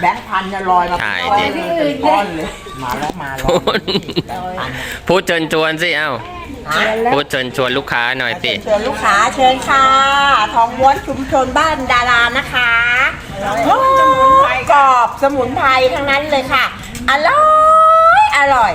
แบงค์พันเนี่ยลอยมาใช่ลอยดิเป็นก้อนเลยมาแล้วมาแล้วแบงค์พันพูดเชิญชวนสิเอ้าฮะพูดเชิญชวนลูกค้าหน่อยสิ เชิญลูกค้าเชิญค่ะ ทองม้วนชุมชนบ้านดารานะคะโอ้ยกรอบสมุนไพรทั้งนั้นเลยค่ะ อร่อย อร่อย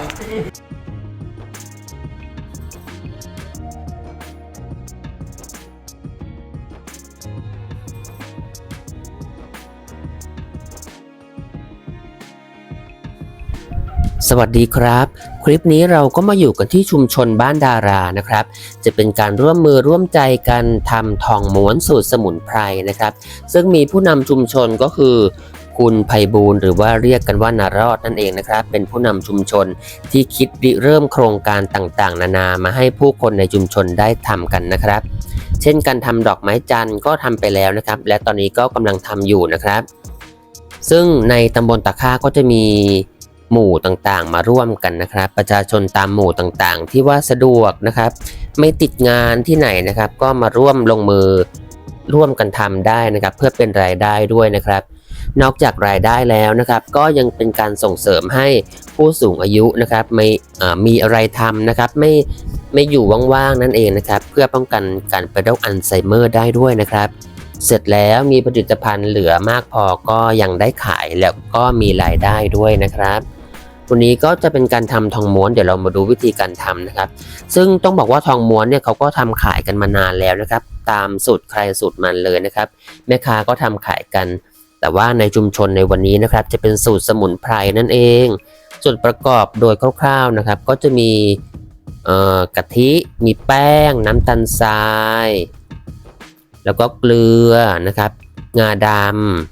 วัสดีครับ คลิปนี้เราก็มาอยู่กันที่ชุมชนบ้านดารานะครับ จะเป็นการร่วมมือร่วมใจกันทำทองม้วนสูตรสมุนไพรนะครับ ซึ่งมีผู้นำชุมชนก็คือคุณไพบูลย์หรือว่าเรียกกันว่านารอดนั่นเองนะครับ เป็นผู้นำชุมชนที่คิดริเริ่มโครงการต่างๆ นานามาให้ผู้คนในชุมชนได้ทำกันนะครับ เช่นการทำดอกไม้จันทร์ก็ทำไปแล้วนะครับ และตอนนี้ก็กำลังทำอยู่นะครับ ซึ่งในตำบลตะค่าก็จะมี หมู่ต่างๆ มาร่วมกันนะครับ ประชาชนตามหมู่ต่างๆ ที่ว่าสะดวกนะครับ ไม่ติดงานที่ไหนนะครับ ก็มาร่วมลงมือร่วมกันทำได้นะครับ เพื่อเป็นรายได้ด้วยนะครับ นอกจากรายได้แล้วนะครับ ก็ยังเป็นการส่งเสริมให้ผู้สูงอายุนะครับไม่มีอะไรทำนะครับ ไม่ไม่อยู่ว่างๆนั่นเองนะครับ เพื่อป้องกันการเป็นโรคอัลไซเมอร์ได้ด้วยนะครับ เสร็จแล้วมีผลิตภัณฑ์เหลือมากพอก็ยังได้ขายแล้วก็มีรายได้ด้วยนะครับ วันนี้ก็จะเป็นการทำทองม้วนเดี๋ยวเรามาดูวิธีการทำนะครับ ซึ่งต้องบอกว่าทองม้วนเนี่ยเขาก็ทำขายกันมานานแล้วนะครับ ตามสูตรใครสูตรมันเลยนะครับ แม่ค้าก็ทำขายกัน แต่ว่าในชุมชนในวันนี้นะครับ จะเป็นสูตรสมุนไพรนั่นเอง ส่วนประกอบโดยคร่าวๆนะครับ ก็จะมีกะทิมีแป้ง น้ำตาลทราย แล้วก็เกลือนะครับ งาด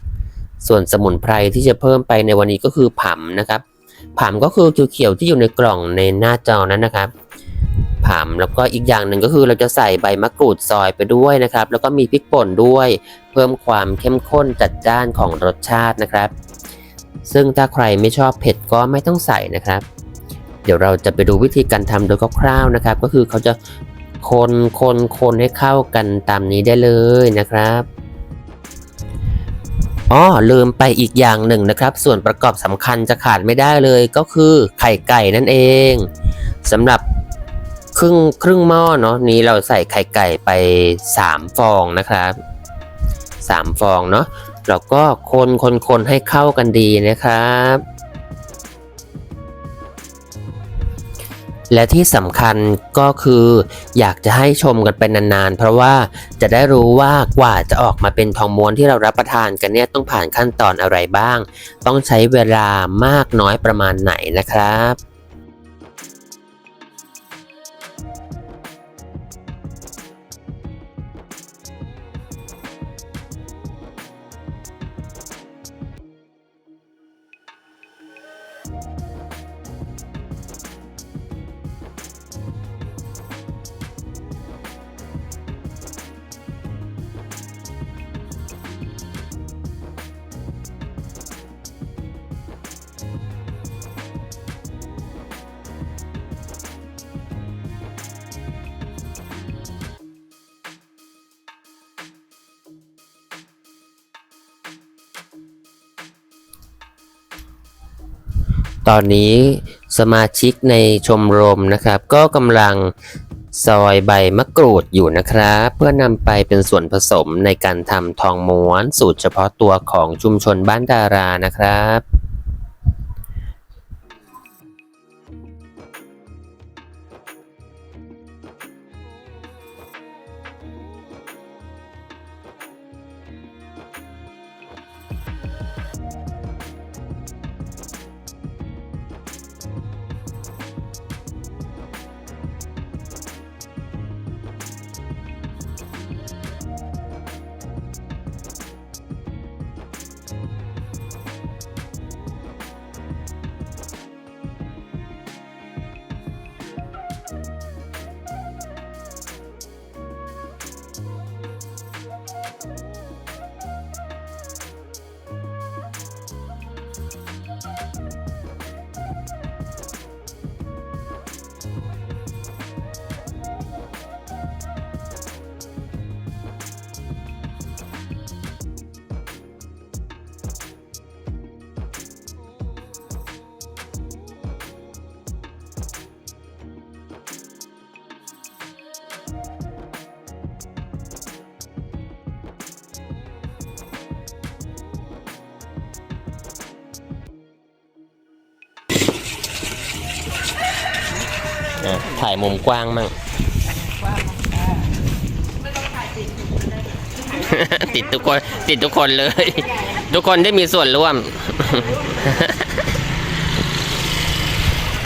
ำส่วนสมุนไพรที่จะเพิ่มไปในวันนี้ก็คือผำนะครับ ผำก็คือเขียวๆที่อยู่ในกล่องในหน้าจอนั้นนะครับผำแล้วก็อีกอย่างหนึ่งก็คือเราจะใส่ใบมะกรูดซอยไปด้วยนะครับ แล้วก็มีพริกป่นด้วย เพิ่มความเข้มข้นจัดจ้านของรสชาตินะครับ ซึ่งถ้าใครไม่ชอบเผ็ดก็ไม่ต้องใส่นะครับ เดี๋ยวเราจะไปดูวิธีการทำโดยคร่าวๆนะครับ ก็คือเขาจะคนคนคนให้เข้ากันตามนี้ได้เลยนะครับ อ๋อลืมไปอีกอย่างหนึ่งนะครับ ส่วนประกอบสำคัญจะขาดไม่ได้เลยก็คือไข่ไก่นั่นเองสำหรับครึ่งครึ่งหม้อเนาะนี้เราใส่ไข่ไก่ไป 3 ฟองนะครับ 3 ฟองเนาะแล้วก็คนคนคนให้เข้ากันดีนะครับ และที่สำคัญก็คืออยากจะให้ชมกันไปนานๆ เพราะว่าจะได้รู้ว่ากว่าจะออกมาเป็นทองม้วนที่เรารับประทานกันเนี่ยต้องผ่านขั้นตอนอะไรบ้าง ต้องใช้เวลามากน้อยประมาณไหนนะครับ ตอนนี้สมาชิกในชมรมนะครับ ก็กำลังซอยใบมะกรูดอยู่นะครับ เพื่อนำไปเป็นส่วนผสมในการทำทองม้วนสูตรเฉพาะตัวของชุมชนบ้านดารานะครับ อะถ่ายมุมกว้างมั่ง ติดทุกคน ติดทุกคนเลย ทุกคนได้มีส่วนร่วม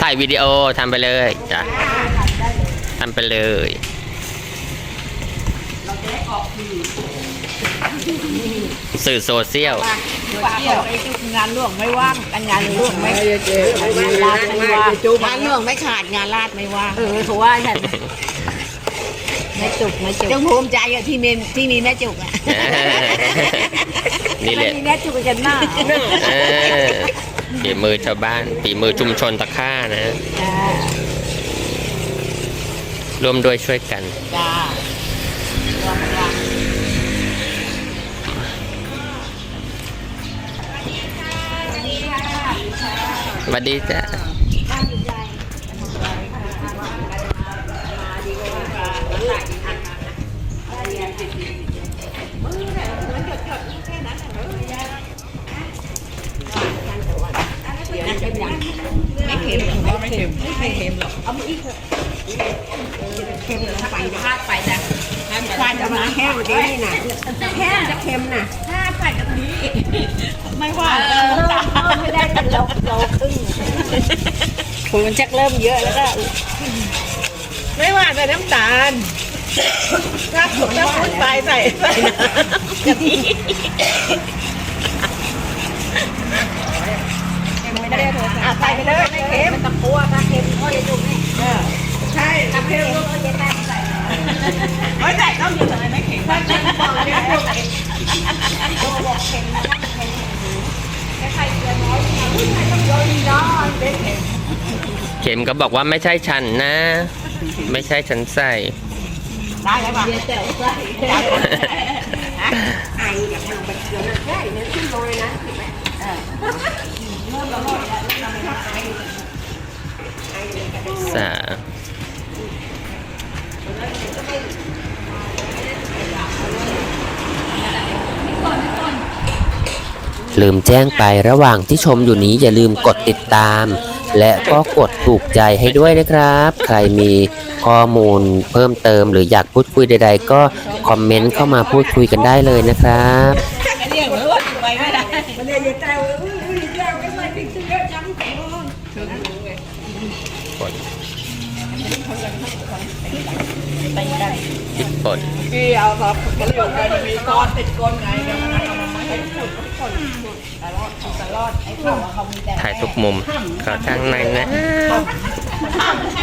ถ่ายวิดีโอทำไปเลยจ้ะทำไปเลย สื่อโซเชียลเที่ยว งานหลวงไม่ว่างกันงานหลวงไม่งานลาดไม่ว่างงานหลวงไม่ขาดงานลาดไม่ว่างเออเขาว่าฉันแม่จุกแม่จุกจงภูมิใจอะที่มีที่มีแม่จุกอะนี่แหละมีแม่จุกกันหน้าเออฝีมือชาวบ้านฝีมือชุมชนตะค่านะจ้าร่วมด้วยช่วยกันจ้า สวัสดีจ้ะไม่เค็มไม่เค็มไม่เค็มหรอกเอามาอีกเถอะเค็มเลยไปพลาไปนะพลาดจะมาแห้งดีนะแห้งจะเค็มนะถ้าใส่กะทิ ไม่ว่าเริ่มไม่ได้เป็นโลโลครึ่งคุณมันชักเริ่มเยอะแล้วก็ไม่หวานใส่น้ำตาลถ้าถ้าพูดไปใส่ใส่น้ำกะทิไม่ได้เลยอะใส่ไปเลยไม่เค็มมันตะกัวถ้าเค็มก็จะดูนี่ใช่น้ำเค็มก็จะแม่ใส่ไม่ใส่ต้องอยู่เลยไม่เค็มบอกเลยนะบอกเค็มบอกเค็มนะเค็มแค่ใส่เกลือน้อยนะอุ้ยใส่ต้องเยอะดีเนะเค็ม เข็มก็บอกว่าไม่ใช่ฉันนะ ไม่ใช่ฉันใส่ ได้แล้วป่ะเดี๋ยวแต่ใส่ไออยากให้ลงไปเกลือนะใช่เนี่ยขึ้นลงเลยนะถูกไหมเออเริ่มแล้วแล้วเราไม่ทำไอไอเลยกันสา ลืมแจ้งไประหว่างที่ชมอยู่นี้อย่าลืมกดติดตาม และก็กดถูกใจให้ด้วยนะครับ ใครมีข้อมูลเพิ่มเติมหรืออยากพูดคุยใด ๆ ก็คอมเมนต์เข้ามาพูดคุยกันได้เลยนะครับอันนี้เหมือนว่าไปไม่ได้มันเลยจะแต่อุ้ยอุ้ยแก้วไม่ใส่พริกเยอะจังพริกป่น พี่เอาครับมันอยู่กันมีซอสติดก้นไงเดี๋ย วมันเอามาให้ขุดขุดขุดตลอดตลอดไอ้เขาว่าเขามีแต่ถ่ายทุกมุมขอทางในนะ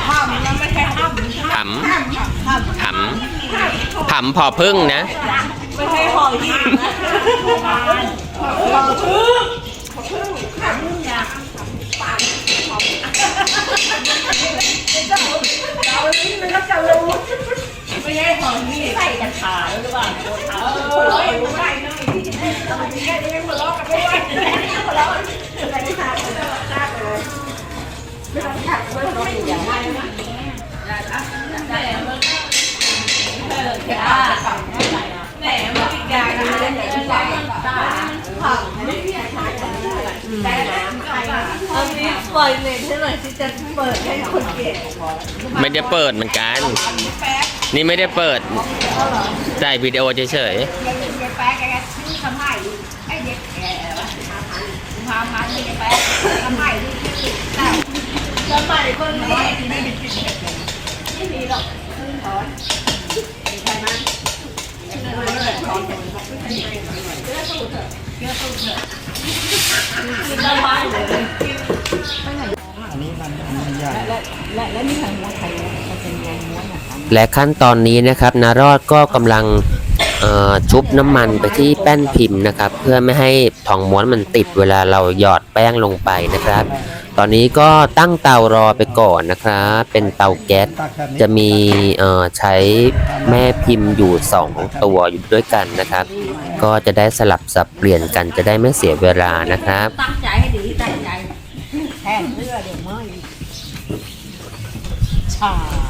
ห้ามนไม่ใช่ห้ามผำผำผำพอพึ่งนะ ไม่ใช่หอยหีบนะหอพึ่งไม่ใช่หอยหีบใส่กันขาหรือเปล่าเออรู้ไมเราไม่ได้ยังหัวเราะกันไม่ไหวหัวเราะแต่ที่ทางมันก็ทราบเลยไม่ต้องถักไม่ใส่นะ แหนมมันติดยากัน เลยแหนมใส่ตาผักไม่มีใครแต่น้ำใครอันนี้ปล่อยเน็ตให้หน่อยที่จะเปิดให้คนเก็บไม่ได้เปิดเหมือนกัน นี่ไม่ได้เปิดถ่ายวิดีโอเฉยยั กินละบ้านเลยและและนี่ทางม้วไทยมันเป็นม้วนม้วนนะคะและขั้นตอนนี้นะครับนารอดก็กำลังเอ่อชุบน้ำมันไปที่แป้นพิมพ์นะครับ เพื่อไม่ให้ทองม้วนมันติดเวลาเราหยอดแป้งลงไปนะครับ ตอนนี้ก็ตั้งเตารอไปก่อนนะครับเป็นเตาแก๊สจะมีเอ่อใช้แม่พิมพ์อยู่ 2 ตัวอยู่ด้วยกันนะครับ ก็จะได้สลับสับเปลี่ยนกันจะได้ไม่เสียเวลานะครับตั้งใจให้ดีตั้งใจแทนเพื่อเดี๋ยวไม่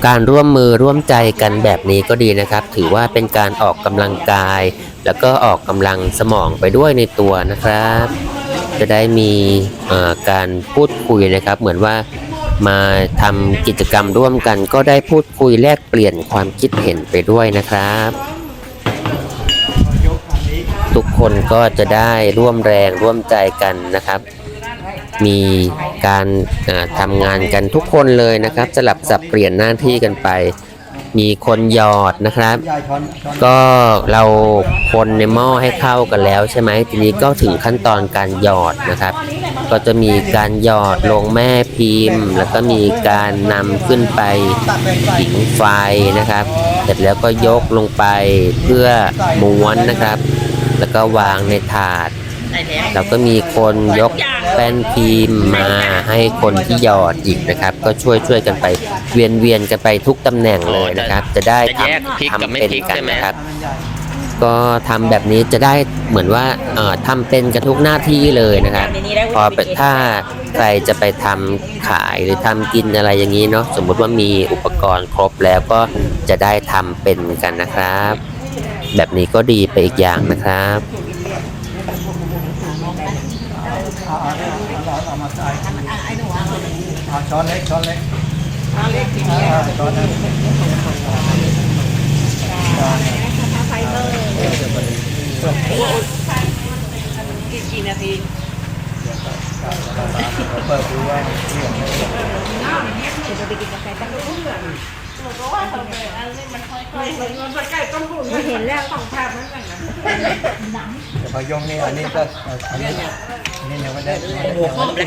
การร่วมมือร่วมใจกันแบบนี้ก็ดีนะครับ ถือว่าเป็นการออกกำลังกาย แล้วก็ออกกำลังสมองไปด้วยในตัวนะครับ จะได้มีการพูดคุยนะครับ เหมือนว่ามาทำกิจกรรมร่วมกันก็ได้พูดคุยแลกเปลี่ยนความคิดเห็นไปด้วยนะครับ ทุกคนก็จะได้ร่วมแรงร่วมใจกันนะครับ มีการอ่าทำงานกันทุกคนเลยนะครับ สลับสับเปลี่ยนหน้าที่กันไป มีคนหยอดนะครับ ก็เราคนในหม้อให้เข้ากันแล้วใช่ไหมทีนี้ก็ถึงขั้นตอนการหยอดนะครับ ก็จะมีการหยอดลงแม่พิมพ์ แล้วก็มีการนำขึ้นไปผิงไฟนะครับ เสร็จแล้วก็ยกลงไปเพื่อม้วนนะครับ แล้วก็วางในถาด แล้วก็มีคนยกแป้นพิมพ์มาให้คนที่หยอดอีกนะครับ ก็ช่วยช่วยกันไปเวียนเวียนกันไปทุกตำแหน่งเลยนะครับ จะได้จะแยกพริกทำกับไม่ทำเป็นพริกกันใช่ไหมนะครับ ก็ทำแบบนี้จะได้เหมือนว่าเอ่อทำเป็นกันทุกหน้าที่เลยนะครับ พอไปถ้าใครจะไปทำขายหรือทำกินอะไรอย่างนี้เนาะสมมุติว่ามีอุปกรณ์ครบแล้วก็จะได้ทำเป็นกันนะครับ แบบนี้ก็ดีไปอีกอย่างนะครับ เอา ช้อนเล็กช้อนเล็กช้อนเล็กช้อนเล็กกี่กี่นาทีเปิดดูว่าเห็นแล้วของภาพนั้นกันนะ แต่พอยงนี่อันนี้ก็อันนี้อันนี้ยังไม่ได้ยังไม่ได้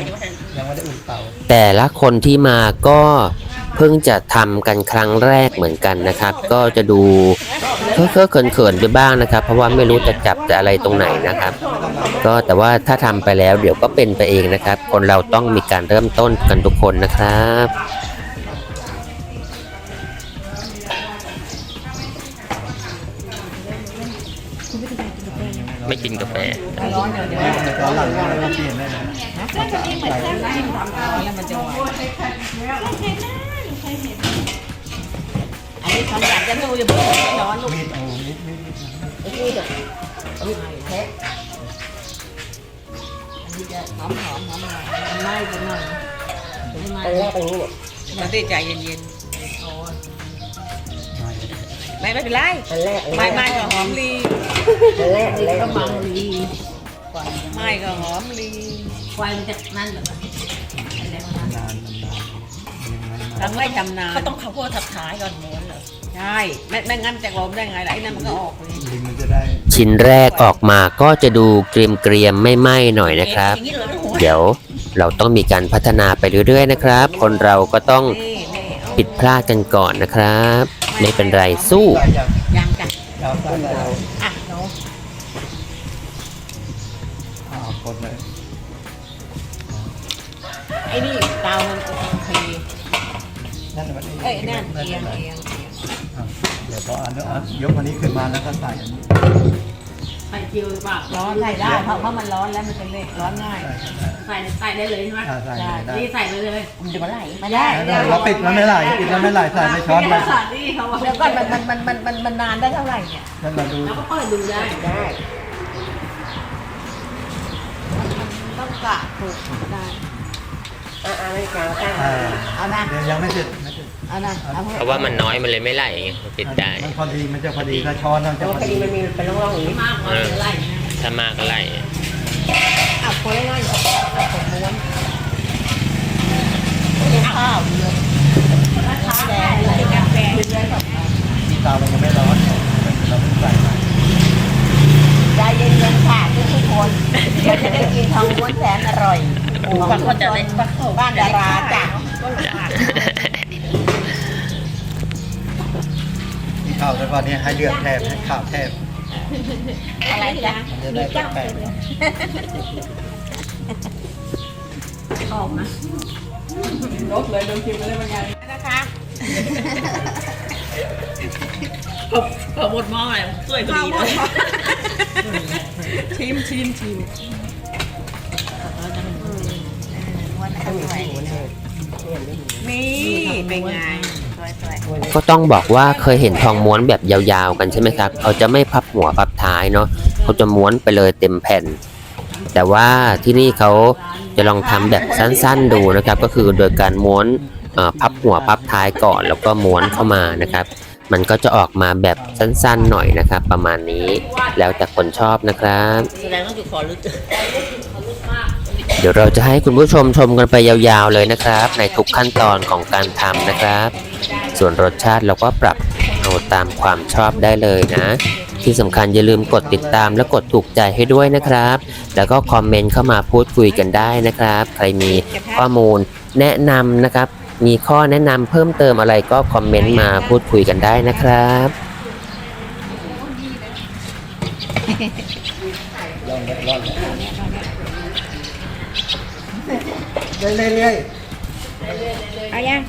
ยังไม่ได้อุ่นเตาแต่ละคนที่มาก็เพิ่งจะทำกันครั้งแรกเหมือนกันนะครับ ก็จะดูเคอะๆเขินๆไปบ้างนะครับ เพราะว่าไม่รู้จะจับจะอะไรตรงไหนนะครับ ก็แต่ว่าถ้าทำไปแล้วเดี๋ยวก็เป็นไปเองนะครับ คนเราต้องมีการเริ่มต้นกันทุกคนนะครับ ไม่กินกาแฟตอนหลังเราเปลี่ยนได้นะแล้วมันจะไหวอันนี้ทำอยากจะดูอย่าเพิ่งร้อนลูกมีดเอามีดมีดมีดอันนี้จะหอมหอมหอมหน่อยมันไหม้ไปหน่อยอันแรกอันนี้เนี่ยมันได้ใจเย็นๆไม่ไม่เป็นไรไม่ไม่หอมลี แรกแรกมังลีไม่ก็หอมลีไฟมันจะนั่นแบบนานมันานมันยังไงทำไม่ชำนาญเขาต้องเขาพวกทับท้ายก่อนม้วนเหรอใช่ไม่ไม่งั้นจะลมได้ไงล่ะไอ้นั่นมันก็ออกเลยลิงมันจะได้ชิ้นแรกออกมาก็จะดูเกรียมๆไม่ไหม้หน่อยนะครับ อย่างนี้เลยโอ้โหเดี๋ยวเราต้องมีการพัฒนาไปเรื่อยๆนะครับ คนเราก็ต้องนี่นี่เอาผิดพลาดกันก่อนนะครับ ไม่เป็นไรสู้ ยาวยังจ้ะยาวใส่ยา ยวพออันนี้ยกอันนี้ขึ้นมาแล้วก็ใส่อันนี้ใส่คิวปากร้อนใส่ได้เพราะเพราะมันร้อนแล้วมันเป็นเล็กร้อนง่ายใส่ใส่ได้เลยใช่ไหมอ่าใส่เลยได้นี่ใส่ไปเลยมันจะมาไหลไม่ได้เราปิดแล้วไม่ไหลปิดแล้วไม่ไหลใส่ในช้อนไปใส่นี่เขาบอกแล้วก็มันมันมันมันมันมันนานได้เท่าไหร่เนี่ยนั่นเราดูแล้วก็เปิดดูได้ได้ต้องกะถูกได้อ่าอ่าไม่กลางตั้งอ่าเอานะเดี๋ยวยังไม่เสร็จไม่ เสร็จเอานะเอาเพราะว่ามันน้อยมันเลยไม่ไหลไงปิดได้มันพอดีมันจะพอดีถ้าช้อนมันจะแล้วพอคดีดีมันมีเป็นร่องๆอย่างนี้มากกว่าเป็นไรนะถ้ามากก็ไหลเอาคนง่ายๆเอาผมม้วนข้าวเยอะแดงเลยกาแฟเตามันยังไม่ร้อนเราเพิ่งใส่ไปใจเย็นๆค่ะทุกๆคนเดี๋ยวจะได้กินทองม้วนแสนอร่อยบางคนจะเล่นบางคนบ้านดาราจ้ะ ข้าวแต่ว่านี้ให้เลือดแทบให้ข้าวแทบอะไรจ๊ะมันจะได้แปลกๆออกนะนะคะพอหมดหม้อเลยสวยพอดีเลยชิมชิมชิมนี่เป็นไง ก็ต้องบอกว่าเคยเห็นทองม้วนแบบยาวๆกันใช่ไหมครับเขาจะไม่พับหัวพับท้ายเนาะเขาจะม้วนไปเลยเต็มแผ่น แต่ว่าที่นี่เขาจะลองทำแบบสั้นๆดูนะครับ ก็คือโดยการม้วนพับหัวพับท้ายก่อนแล้วก็ม้วนเข้ามานะครับ มันก็จะออกมาแบบสั้นๆหน่อยนะครับ ประมาณนี้แล้วแต่คนชอบนะครับแสดงว่าอยู่ขอลึก เดี๋ยวเราจะให้คุณผู้ชมชมกันไปยาวๆเลยนะครับ ในทุกขั้นตอนของการทำนะครับ ส่วนรสชาติเราก็ปรับเอาตามความชอบได้เลยนะ ที่สำคัญอย่าลืมกดติดตามและกดถูกใจให้ด้วยนะครับ แล้วก็คอมเมนต์เข้ามาพูดคุยกันได้นะครับ ใครมีข้อมูลแนะนำนะครับ มีข้อแนะนำเพิ่มเติมอะไรก็คอมเมนต์มาพูดคุยกันได้นะครับ ร่อนร่อน เรื่อยเรื่อยเอายัง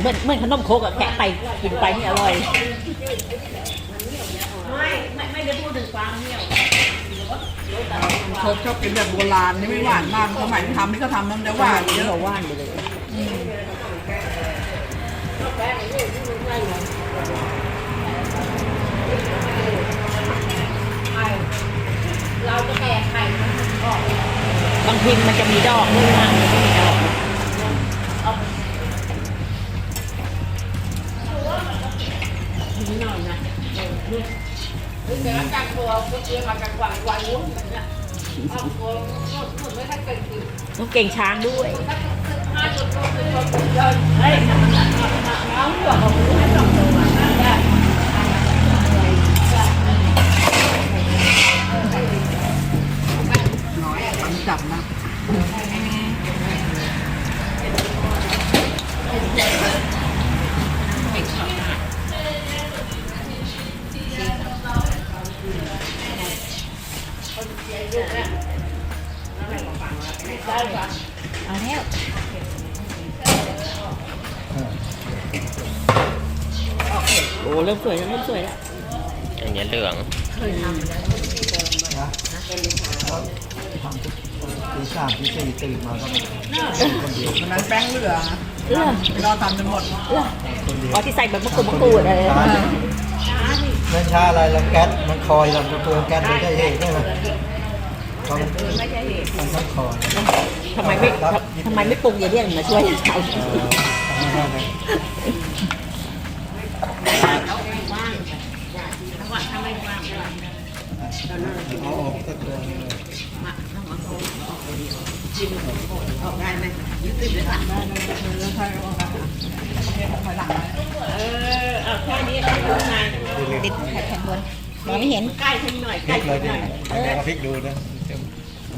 เหมือนเหมือนขนมโคกอะแคะไปกินไปนี่อร่อยชอบชอบกินแบบโบราณนี่ไม่หวานมากสมัยทำที่เขาทำมันจะหวานเยอะเราว่านไปเลยเราจะแก่ไข่มันออ กบางทีมันจะมีดอกด้วยนะมันจะมีดอกแต่ว่าการตัวก็เตรียมมาจากวันวันนู้นเนี่ยเอาตัวไม่ทันเกิดขึ้นต้องเก่งช้างด้วยเฮ้ยน้องหัวของมึงให้ส จับนะเอาแล้วโอ้เริ่มสวยแล้วเริ่มสวยแล้วอันนี้เหลือง ตีสามตีสี่ตื่นมาก็มาคนเดียววันนั้นแป้งเหลือนะเราทำจนหมดอ๋อที่ใส่แบบมะกรูดมะกรูดอะไรไม่ใช่อะไรละแก๊สมันคอยเราตัวแก๊สไม่ใช่เหตุใช่ไหมมันมันต้องคอยทำไมไม่ทำไมไม่ปรุงอย่าเรียกมาช่วยเขาเอาออกสักตัว นึงเลยเออเอาแค่นี้ข้างในติดแผ่นบนมองไม่เห็นใกล้ขึ้นหน่อยพใกล้ขึ้นหน่อยเราพลิกดูนะเดี๋ยว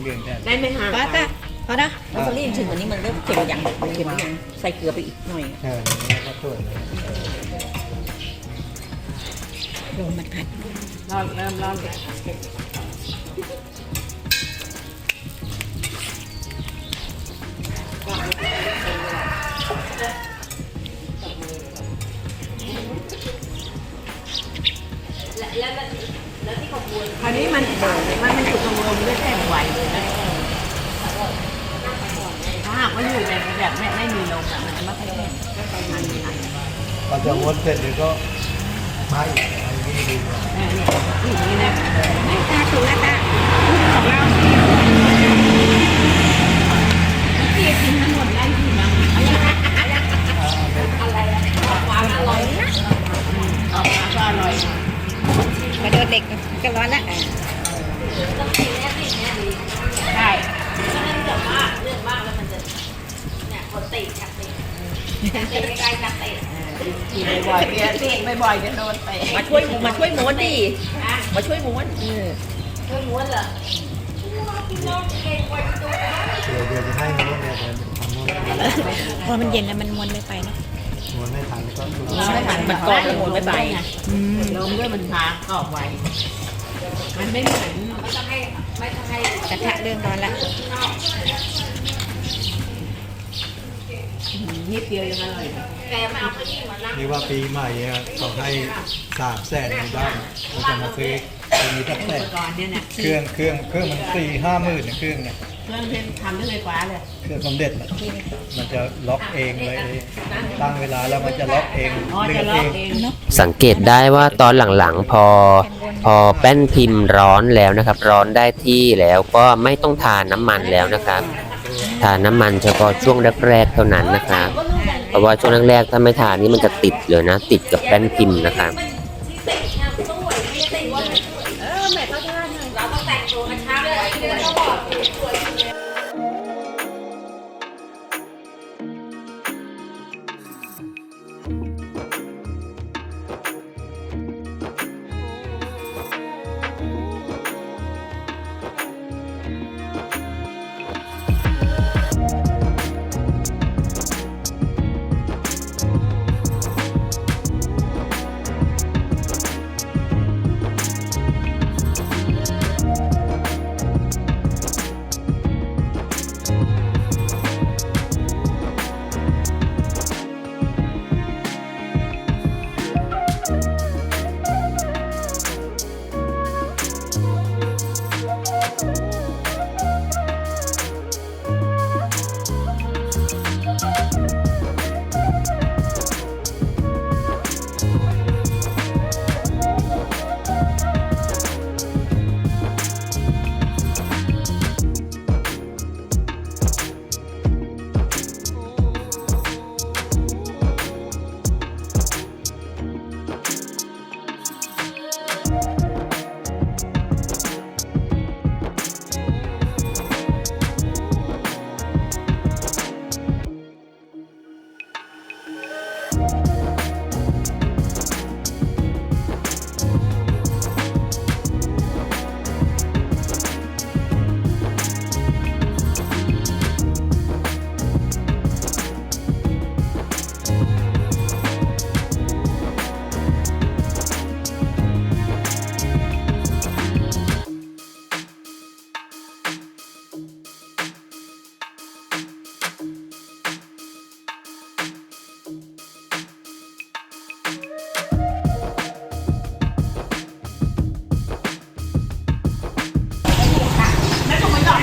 เรื่องแค่ได้ไหมฮะก็ก็พอนะลอตเตอรี่ถึงวันนี้มันเริ่มเค็มอย่างเค็มยังใส่เกลือไปอีกหน่อยใช่ก็ตรวลยโดนมันขัดร้อนเริ่มร้อน อันนี้มันมันมันอยู่ตรงลมด้วยแข็งไหวเลยนะถ้าหากว่าอยู่แบบแบบไม่ไม่มีลมอะมันจะไม่ค่อยแข็งมันมีอะไรเราจะวนเสร็จเดี๋ยวก็มาอีกอันนี้ดีกว่าเนี่ยเนี่ยอย่างนี้นะตาถูกแล้วตาของเรา ความอร่อยนะออ กมาก็อร่อยมาโดนเด็กก็ร้อนละใช่กินบ่อยๆเนี่ยเตะบ่อยๆจะโดนเตะมาช่วยมาช่วยม้วนดิมาช่วยม้วนเออเดี๋ยวเดี๋ยวจะให้ม้วนเนี่ยเดี๋ยวทำม้วนพอมันเย็นแล้วมันมวนไม่ไปนะ ม้วนไม่ทันแล้วก็ดูไม่มันมันกรอบแล้วม้วนไม่ไปลมด้วยมันพากรอบไวมันไม่เหมือนกระทะเริ่มร้อนละนิดเดียวยังอร่อยนี่ว่าปีใหม่เนี่ยเขาให้สามแสนในบ้านเราจะมาซื้อ ตรงนี้ตั้งแต่ก่อนเนี่ยนะเครื่องเครื่องเครื่องมันสี่ห้าหมื่นเนี่ยเครื่องเนี่ยเครื่องเพชรทำด้วยไฟฟ้าเลยเครื่องสำเร็จน่ะมันจะล็อกเองเลย ตั้งเวลาแล้วมันจะล็อกเองอ๋อเลืจะอกล็อเอกงเองเนาะสังเกตได้ว่าตอนหลังๆพอ พอแป้นพิมพ์ร้อนแล้วนะครับ ร้อนได้ที่แล้วก็ไม่ต้องทานน้ำมันแล้วนะครับ ทานน้ำมันเฉพาะช่วงแรกๆเท่านั้นนะครับ เพราะว่าช่วงแรกๆถ้าไม่ทานนี่มันจะติดเลยนะ ติดกับแป้นพิมพ์นะครับ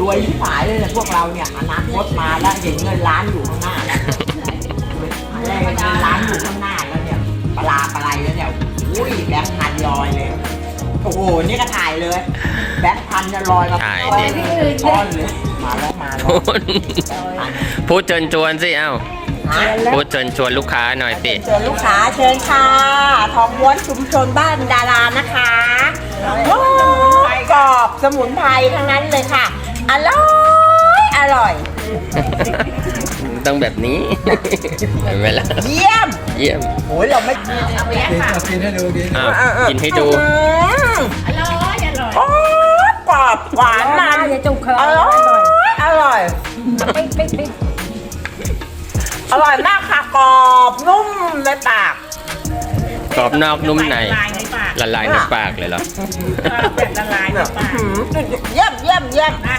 รวยที่ผายเลยนะพวกเราเนี่ยอนาคตมาแล้วเห็นเงินล้านอยู่ข้างหน้าแล้วอะไรเงินล้านอยู่ข้างหน้าแล้วเนี่ยปลาปลาไหลแล้วเนี่ยอุ้ยแบงค์พันลอยเลยโอ้โหนี่ก็ถ่ายเลย แบงค์พันจะลอยมาถ่ายก้ดิอนก้อนเลยมาแล้วมาแล้วพูดพูดเชิญชวนสิเอ้าฮะพูดเชิญชวนลูกค้าหน่อยสิ เชิญลูกค้าเชิญค่ะ ทองม้วนชุมชนบ้านดารานะคะโอ้ยกรอบสมุนไพรทั้งนั้นเลยค่ะ อร่อยอร่อย ต้องแบบนี้ เห็นไหมล่ะเยี่ยมเยี่ยมโอ้ยเราไม่กินเอากินให้ดูกินอ้าวกินให้ดูอืมอร่อยอร่อยโอ้ยกรอบหวานมันอย่าจุกคออร่อยอร่อย ปิ๊กปิ๊กปิ๊กอร่อยมากค่ะกรอบนุ่มในปากกรอบนอกนุ่มในละลายในปาก ละลายในปากเลยเหรอ แบบละลายในปากอื้อหือเยี่ยมเยี่ยมเยี่ยมอะ